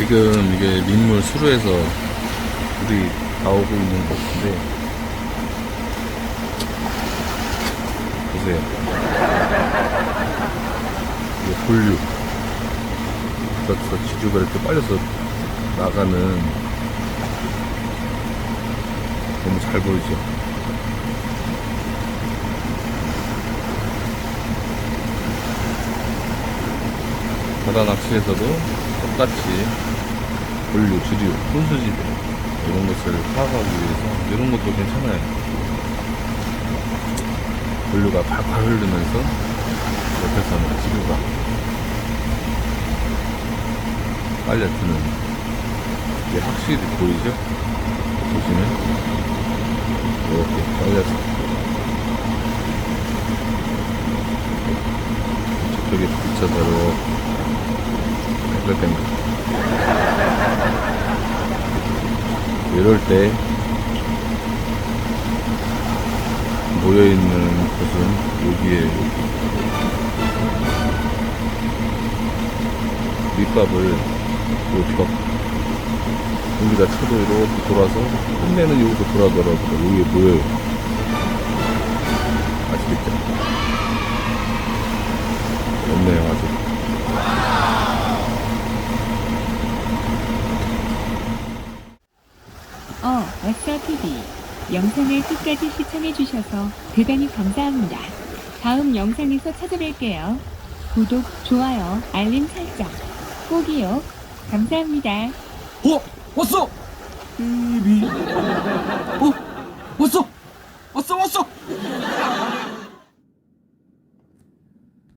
지금 이게 민물 수로에서 물이 나오고 있는 것 같은데. 보세요. 이게 저, 저 지주가 이렇게 빨려서 나가는 너무 잘 보이죠 바다 낚시에서도 똑같이 본류, 주류, 혼수지배 이런 것을 파악하기 위해서 이런 것도 괜찮아요. 본류가 팔팔 흐르면서 옆에서는 지류가 빨려드는 이게 확실히 보이죠? 보시면 이렇게 빨려서 저쪽에 붙여서 이렇게 뱅글뱅글 이럴 때 모여있는 곳은 여기에 여기 밑밥을 이렇게 여기다 쳐도 이렇게 돌아서 끝내는 여기도 돌아더라고요. 여기에 모여요 아시겠죠? 없네요 아직 어, 아싸 TV. 영상을 끝까지 시청해주셔서 대단히 감사합니다. 다음 영상에서 찾아뵐게요. 구독, 좋아요, 알림 설정. 꼭이요. 감사합니다. 어? 왔어! TV 어?